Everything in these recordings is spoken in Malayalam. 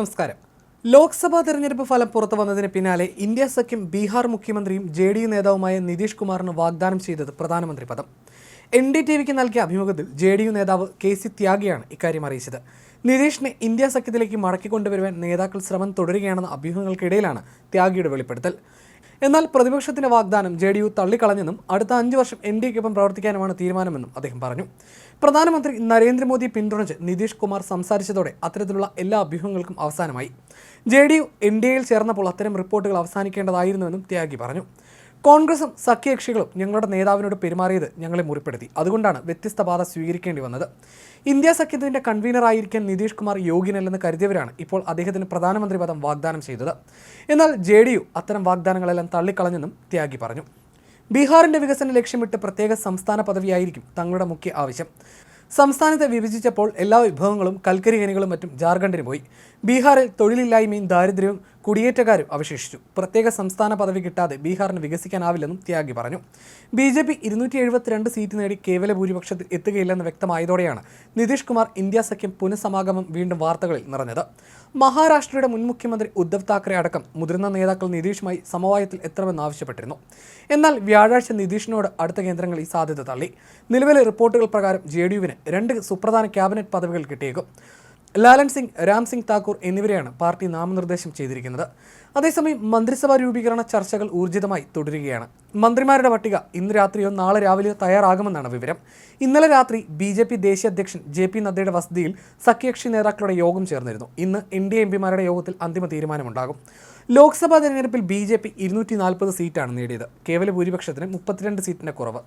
നമസ്കാരം. ലോക്സഭാ തെരഞ്ഞെടുപ്പ് ഫലം പുറത്തു വന്നതിന് പിന്നാലെ ഇന്ത്യ സഖ്യം ബീഹാർ മുഖ്യമന്ത്രിയും ജെ ഡി യു നേതാവുമായ നിതീഷ് കുമാറിന് വാഗ്ദാനം ചെയ്തത് പ്രധാനമന്ത്രി പദം. എൻ ഡി ടി വിക്ക് നൽകിയ അഭിമുഖത്തിൽ ജെ ഡി യു നേതാവ് കെ സി ത്യാഗിയാണ് ഇക്കാര്യം അറിയിച്ചത്. നിതീഷിനെ ഇന്ത്യ സഖ്യത്തിലേക്ക് മടക്കിക്കൊണ്ടുവരുവാൻ നേതാക്കൾ ശ്രമം തുടരുകയാണെന്ന അഭ്യൂഹങ്ങൾക്കിടയിലാണ് ത്യാഗിയുടെ വെളിപ്പെടുത്തൽ. എന്നാൽ പ്രതിപക്ഷത്തിന്റെ വാഗ്ദാനം ജെ ഡി യു തള്ളിക്കളഞ്ഞെന്നും അടുത്ത അഞ്ച് വർഷം എൻ ഡി എക്കൊപ്പം പ്രവർത്തിക്കാനുമാണ് തീരുമാനമെന്നും അദ്ദേഹം പറഞ്ഞു. പ്രധാനമന്ത്രി നരേന്ദ്രമോദി പിന്തുണച്ച് നിതീഷ് കുമാർ സംസാരിച്ചതോടെ അത്തരത്തിലുള്ള എല്ലാ അഭ്യൂഹങ്ങൾക്കും അവസാനമായി. J D U N D എയിൽ ചേർന്നപ്പോൾ അത്തരം റിപ്പോർട്ടുകൾ അവസാനിക്കേണ്ടതായിരുന്നുവെന്നും ത്യാഗി പറഞ്ഞു. കോൺഗ്രസും സഖ്യകക്ഷികളും ഞങ്ങളുടെ നേതാവിനോട് പെരുമാറിയത് ഞങ്ങളെ മുറിപ്പെടുത്തി. അതുകൊണ്ടാണ് വ്യത്യസ്ത പാത സ്വീകരിക്കേണ്ടി വന്നത്. ഇന്ത്യ സഖ്യത്തിന്റെ കൺവീനറായിരിക്കാൻ നിതീഷ് കുമാർ യോഗ്യനല്ലെന്ന് കരുതിയവരാണ് ഇപ്പോൾ അദ്ദേഹത്തിന് പ്രധാനമന്ത്രി പദം വാഗ്ദാനം ചെയ്തത്. എന്നാൽ ജെ അത്തരം വാഗ്ദാനങ്ങളെല്ലാം തള്ളിക്കളഞ്ഞെന്നും ത്യാഗി പറഞ്ഞു. ബീഹാറിന്റെ വികസന ലക്ഷ്യമിട്ട് പ്രത്യേക സംസ്ഥാന പദവിയായിരിക്കും തങ്ങളുടെ മുഖ്യ ആവശ്യം. സംസ്ഥാനത്തെ വിഭജിച്ചപ്പോൾ എല്ലാ വിഭവങ്ങളും കൽക്കരി ഖനികളും മറ്റും ജാർഖണ്ഡിന് പോയി. ബീഹാറിൽ തൊഴിലില്ലായ്മയും ദാരിദ്ര്യവും കുടിയേറ്റക്കാരും അവശേഷിച്ചു. പ്രത്യേക സംസ്ഥാന പദവി കിട്ടാതെ ബീഹാറിന് വികസിക്കാനാവില്ലെന്നും ത്യാഗി പറഞ്ഞു. ബി ജെ പി ഇരുന്നൂറ്റി എഴുപത്തിരണ്ട് സീറ്റ് നേടി കേവല ഭൂരിപക്ഷത്തിൽ എത്തുകയില്ലെന്ന് വ്യക്തമായതോടെയാണ് നിതീഷ് കുമാർ ഇന്ത്യ സഖ്യം പുനഃസമാഗമം വീണ്ടും വാർത്തകളിൽ നിറഞ്ഞത്. മഹാരാഷ്ട്രയുടെ മുൻ മുഖ്യമന്ത്രി ഉദ്ധവ് താക്കറെ അടക്കം മുതിർന്ന നേതാക്കൾ നിതീഷുമായി സമവായത്തിൽ എത്തണമെന്ന് ആവശ്യപ്പെട്ടിരുന്നു. എന്നാൽ വ്യാഴാഴ്ച നിതീഷിനോട് അടുത്ത കേന്ദ്രങ്ങൾ ഈ സാധ്യത തള്ളി. നിലവിലെ റിപ്പോർട്ടുകൾ പ്രകാരം ജെ ഡി യുവിന് രണ്ട് സുപ്രധാന ക്യാബിനറ്റ് പദവികൾ കിട്ടിയേക്കും. ലാലൻ സിംഗ് രാം സിംഗ് താക്കൂർ എന്നിവരെയാണ് പാർട്ടി നാമനിർദ്ദേശം ചെയ്തിരിക്കുന്നത്. അതേസമയം മന്ത്രിസഭാ രൂപീകരണ ചർച്ചകൾ ഊർജിതമായി തുടരുകയാണ്. മന്ത്രിമാരുടെ പട്ടിക ഇന്ന് രാത്രിയോ നാളെ രാവിലെയോ തയ്യാറാകുമെന്നാണ് വിവരം. ഇന്നലെ രാത്രി ബി ജെ പി ദേശീയ അധ്യക്ഷൻ ജെ പി നദ്ദയുടെ വസതിയിൽ സഖ്യകക്ഷി നേതാക്കളുടെ യോഗം ചേർന്നിരുന്നു. ഇന്ന് എൻ ഡി എം പിമാരുടെ യോഗത്തിൽ അന്തിമ തീരുമാനമുണ്ടാകും. ലോക്സഭാ തെരഞ്ഞെടുപ്പിൽ ബി ജെ പി ഇരുന്നൂറ്റി നാൽപ്പത് സീറ്റാണ് നേടിയത്. കേവല ഭൂരിപക്ഷത്തിന് മുപ്പത്തിരണ്ട് സീറ്റിന്റെ കുറവ്.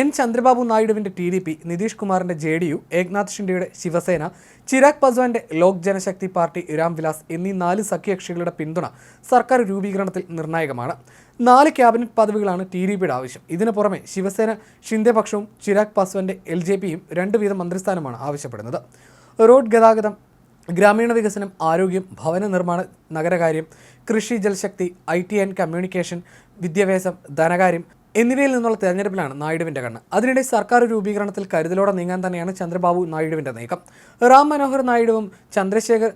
എൻ ചന്ദ്രബാബു നായിഡുവിന്റെ ടി ഡി പി നിതീഷ് കുമാറിന്റെ ജെ ഡി യു ഏക്നാഥ് ഷിൻഡെയുടെ ശിവസേന ചിരാഗ് പസ്വാന്റെ ലോക് ജനശക്തി പാർട്ടി രാം വിലാസ് എന്നീ നാല് സഖ്യകക്ഷികളുടെ പിന്തുണ സർക്കാർ രൂപീകരണത്തിൽ നിർണായകമാണ്. നാല് ക്യാബിനറ്റ് പദവികളാണ് ടി ഡി പിയുടെ ആവശ്യം. ഇതിനു പുറമെ ശിവസേന ഷിൻഡെ പക്ഷവും ചിരാഗ് പസ്വാന്റെ എൽ ജെ പിയും രണ്ട് വീതം മന്ത്രിസ്ഥാനമാണ് ആവശ്യപ്പെടുന്നത്. റോഡ് ഗതാഗതം ഗ്രാമീണ വികസനം ആരോഗ്യം ഭവന നിർമ്മാണ നഗരകാര്യം കൃഷി ജലശക്തി ഐ ടി ആൻഡ് കമ്മ്യൂണിക്കേഷൻ വിദ്യാഭ്യാസം ധനകാര്യം എന്നിവയിൽ നിന്നുള്ള തെരഞ്ഞെടുപ്പിലാണ് നായിഡുവിന്റെ കണ്ണ്. അതിനിടെ സർക്കാർ രൂപീകരണത്തിൽ കരുതലോടെ നീങ്ങാൻ തന്നെയാണ് ചന്ദ്രബാബു നായിഡുവിന്റെ നീക്കം. റാം മനോഹർ നായിഡുവും ചന്ദ്രശേഖർ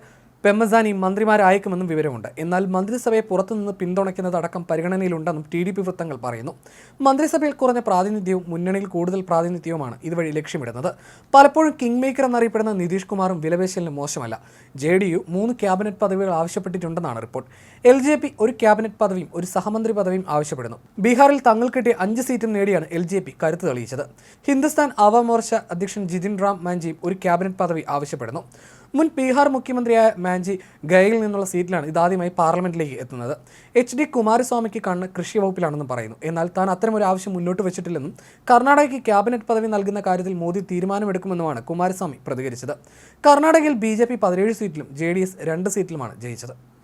പെമ്മസാനി മന്ത്രിമാരായേക്കുമെന്നും വിവരമുണ്ട്. എന്നാൽ മന്ത്രിസഭയെ പുറത്തുനിന്ന് പിന്തുണയ്ക്കുന്നതടക്കം പരിഗണനയിലുണ്ടെന്നും ടി ഡി പി വൃത്തങ്ങൾ പറയുന്നു. മന്ത്രിസഭയിൽ കുറഞ്ഞ പ്രാതിനിധ്യവും മുന്നണിയിൽ കൂടുതൽ പ്രാതിനിധ്യവുമാണ് ഇതുവഴി ലക്ഷ്യമിടുന്നത്. പലപ്പോഴും കിങ് മേക്കർ എന്നറിയപ്പെടുന്ന നിതീഷ് കുമാറും വിലപേശലിന് മോശമല്ല. ജെ ഡി യു മൂന്ന് ക്യാബിനറ്റ് പദവികൾ ആവശ്യപ്പെട്ടിട്ടുണ്ടെന്നാണ് റിപ്പോർട്ട്. എൽ ജെ പി ഒരു ക്യാബിനറ്റ് പദവിയും ഒരു സഹമന്ത്രി പദവിയും ആവശ്യപ്പെടുന്നു. ബീഹാറിൽ തങ്ങൾ കിട്ടിയ അഞ്ച് സീറ്റും നേടിയാണ് എൽ ജെ പി കരുത്ത് തെളിയിച്ചത്. ഹിന്ദുസ്ഥാൻ ആവാമോർച്ച അധ്യക്ഷൻ ജിതിൻ റാം മാഞ്ചിയും ഒരു ക്യാബിനറ്റ് പദവി ആവശ്യപ്പെടുന്നു. മുൻ ബീഹാർ മുഖ്യമന്ത്രിയായ മാഞ്ചി ഗയയിൽ നിന്നുള്ള സീറ്റിലാണ് ഇതാദ്യമായി പാർലമെന്റിലേക്ക് എത്തുന്നത്. എച്ച് ഡി കുമാരസ്വാമിക്ക് കണ്ണ് കൃഷി വകുപ്പിലാണെന്നും പറയുന്നു. എന്നാൽ താൻ അത്തരമൊരു ആവശ്യം മുന്നോട്ട് വെച്ചിട്ടില്ലെന്നും കർണാടകയ്ക്ക് ക്യാബിനറ്റ് പദവി നൽകുന്ന കാര്യത്തിൽ മോദി തീരുമാനമെടുക്കുമെന്നുമാണ് കുമാരസ്വാമി പ്രതികരിച്ചത്. കർണാടകയിൽ ബി ജെ പി പതിനേഴ് സീറ്റിലും ജെ ഡി എസ് രണ്ട് സീറ്റിലുമാണ് ജയിച്ചത്.